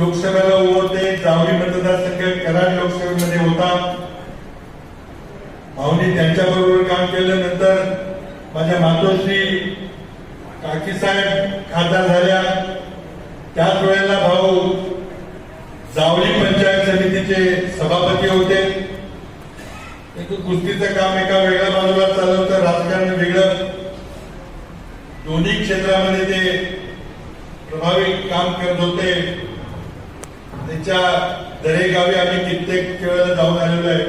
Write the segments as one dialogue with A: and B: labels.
A: लोकसभेला उभं होते जावळी मतदारसंघ कराड लोकसभेमध्ये होता. भाऊनी त्यांच्याबरोबर काम केलं नंतर माझ्या मातोश्री काकीसाहेब खासदार झाल्या. त्याच वेळेला भाऊ जावली पंचायत समितीचे सभापती होते. एक कुस्तीचं काम एका वेगळ्या बाजूला चालवतं राजकारण वेगळं. दोन्ही क्षेत्रामध्ये ते प्रभावी काम करत होते. त्यांच्या दरेगावी आम्ही कित्येक वेळेला जाऊन आलेलो आहे.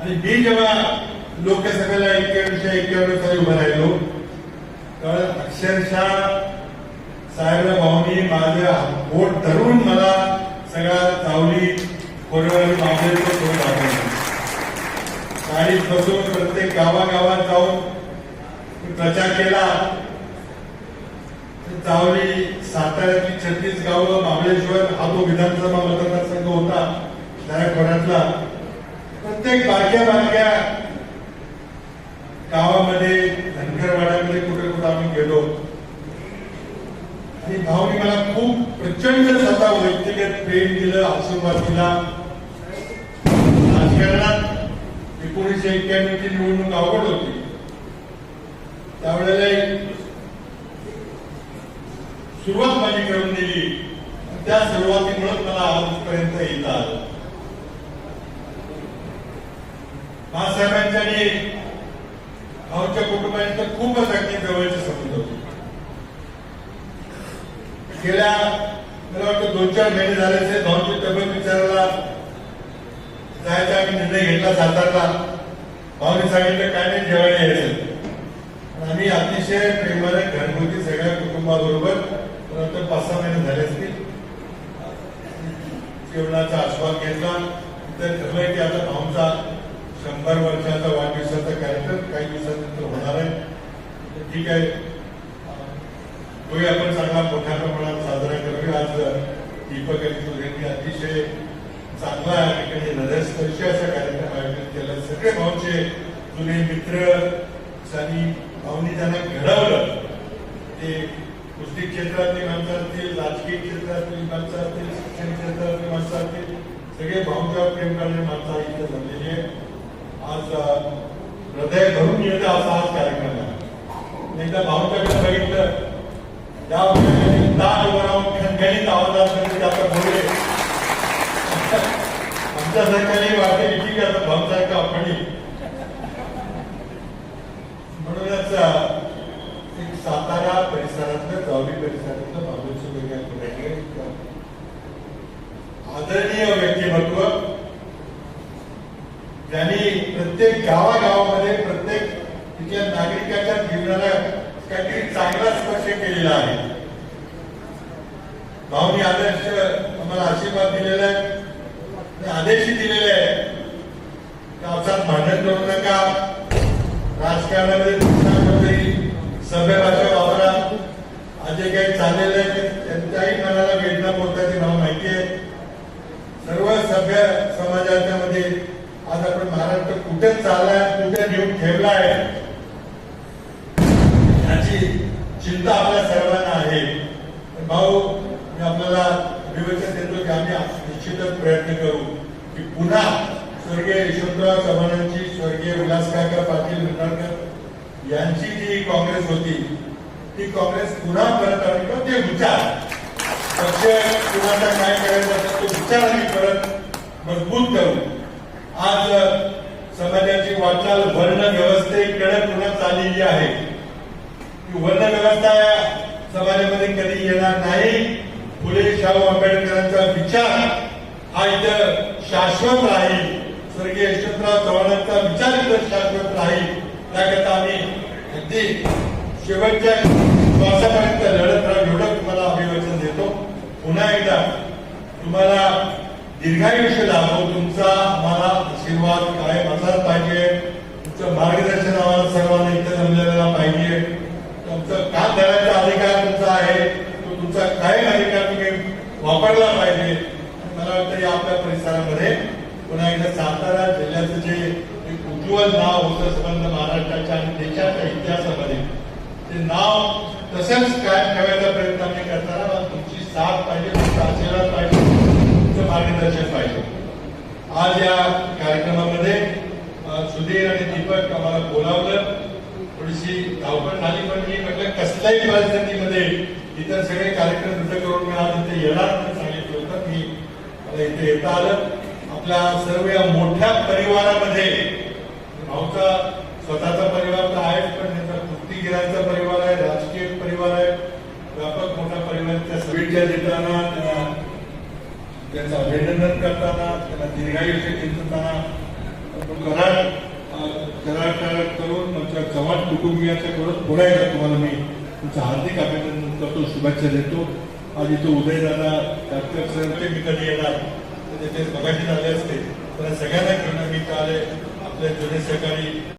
A: आणि मी जेव्हा लोकसभेला एक्क्याऐंशी एक्क्याण्णव साली उभं राहिलो तर अक्षरशः साहेबराव भाऊनी माझं बोट धरून मला सगळा चावली कोरवाडी मागेचं सोड दाखवलं गाडीत बसून प्रत्येक गावागावात जाऊन प्रचार केला. चावली साताऱ्यातली छत्तीस गावं महाबळेश्वर हा तो विधानसभा मतदारसंघ होता त्या खोऱ्यातला प्रत्येक बारक्या बारक्या गावामध्ये धनगरवाड्यामध्ये कुठे कुठे आम्ही गेलो. आणि भाऊनी मला खूप प्रचंड स्वतः व्यक्तिगत प्रेम दिलं आशीर्वाद दिला. राजकारणात एकोणीसशे एक्क्याण्णव ची निवडणूक अवघड होती. त्यावेळेला एक सुरुवात माझी करून दिली. त्या सुरुवातीमुळे मला आजपर्यंत येता आलं. बाळासाहेबांच्या आणि भाऊच्या कुटुंबांचे तर खूपच अगदी जवळचे संबंध होते. गेल्या मला वाटतं दोन चार महिने झाले असेल भाऊची तब्येत विचारायला. जायचा आम्ही निर्णय घेतला सातारला. भाऊने सांगितलं काय नाही जेवायला यायचं. आणि आम्ही अतिशय प्रेमाने घरगुती सगळ्या कुटुंबाबरोबर फक्त पाच सहा महिने झाले असतील. जेवणाचा आस्वाद घेतला. तर ठरलंय की आता भाऊचा शंभर वर्षाचा वाढदिवसाचा कार्यक्रम काही दिवसानंतर होणार आहे. ठीक आहे. तोही आपण चांगला मोठ्या प्रमाणात साजरा करूया. आज दीपक आणि सुरेंनी अतिशय चांगला ठिकाणी हृदयस्पर्शी असा कार्यक्रम आयोजित केला. सगळे भाऊचे जुने मित्र आणि भाऊनी त्यांना घडवलं. क्षेत्रातली माणसं असतील राजकीय क्षेत्रातली माणसं असतील शिक्षण क्षेत्रातली माणसं असतील सगळे भाऊच्या प्रेम करणारी माणसं इथे जमलेली आज हृदय भरून येतं असा आज कार्यक्रम आहे. एकदा भाऊंच्याकडे बघितलं. त्या वेळेला दाट उभं खणखणीत आवाजात बोलले. वाटते की आता भाऊसाहेब आपणही म्हणूनच अं, एक सातारा परिसरातलं जावली परिसरातलं बाबूचं वेगळ्या कुठे आदरणीय व्यक्तिमत्व त्यांनी प्रत्येक गावागावामध्ये प्रत्येक तिथल्या नागरिकाच्या जीवनाला काहीतरी चांगला स्पर्श केलेला आहे. भाऊनी आदर्श आम्हाला आशीर्वाद दिलेला आहे. आदेशही दिलेले आहे. पावसात भांडण करू नका. राजकारणामध्ये सभ्य भाषा वापरा. आज जे काही चाललेलं आहे त्यांच्याही मनाला वेदना पोहोचतात ते भाऊ माहिती आहे सर्व सभ्य समाजाच्या मध्ये आज आपण महाराष्ट्र कुठे चाललाय कुठे नेऊन ठेवलाय? याची चिंता आपल्या सर्वांना आहे. भाऊ मी आपल्याला अभिवचन देतो की आम्ही निश्चितच प्रयत्न करू की पुन्हा स्वर्गीय यशवंतराव चव्हाणांची स्वर्गीय विलासकाका पाटील निंबाळकर यांची जी काँग्रेस होती ती काँग्रेस पुन्हा परत आली. ते विचार. पक्ष कुणाचा काय करायचा तो विचार आम्ही परत मजबूत करू. आज समाजाची वाटचाल वर्ण व्यवस्थेकडे पुन्हा चाललेली आहे. ती वर्ण व्यवस्था समाजामध्ये कधी येणार नाही फुले शाहू आंबेडकरांचा विचार हा इथं शाश्वत राहील. स्वर्गीय यशवंतराव चव्हाणांचा विचार इथं शाश्वत राहील. त्याकरता आम्ही अगदी शेवटच्या श्वासापर्यंत लढत राहू एवढं तुम्हाला अभिवचन देतो. पुन्हा एकदा तुम्हाला दीर्घायुष्य लाभो तुमचा आम्हाला आशीर्वाद कायम असाच पाहिजे. तुमचं मार्गदर्शन आम्हाला सर्वांना इथे समजायला पाहिजे. तुमचं काम करायचा अधिकार तुमचा आहे. तो तुमचा कायम अधिकार तुम्ही वापरला पाहिजे. मला वाटतं या आपल्या परिसरामध्ये पुन्हा एकदा सातारा जिल्ह्याचं जे एक उज्ज्वल नाव होतं संबंध महाराष्ट्राच्या आणि देशाच्या इतिहासामध्ये ते नाव तसंच कायम ठेवायचा प्रयत्न आम्ही करताना तुमची साथ पाहिजे तुमचा आशीर्वाद पाहिजे. आज या कार्यक्रमामध्ये सुधीर आणि दीपक आम्हाला बोलावलं. थोडीशी धावपळ झाली पण मी म्हटलं कसल्याही परिस्थितीमध्ये इतर सगळे कार्यक्रम रद्द करून मी आज इथे येणार सांगितलं होतं. मी मला इथे येता आलं. आपल्या सर्व या मोठ्या परिवारामध्ये भाऊचा स्वतःचा परिवार तर आहेच पण त्याचा कुस्तीगिरांचा परिवार आहे राजकीय परिवार आहे. व्यापक मोठा परिवार त्या शुभेच्छा देताना त्यांचं अभिनंदन करताना त्यांना दीर्घायुष्य चिंतताना करार करार कराड करून आमच्या चव्हाण कुटुंबियाच्या करून पुन्हा एकदा तुम्हाला मी तुमचं हार्दिक अभिनंदन करतो शुभेच्छा देतो. आज इथं उदयदादा डॉक्टर सर मी कधी येणार तर ते झाले असते. तर सगळ्यांना घेऊन मी काल आपल्या जुने सहकारी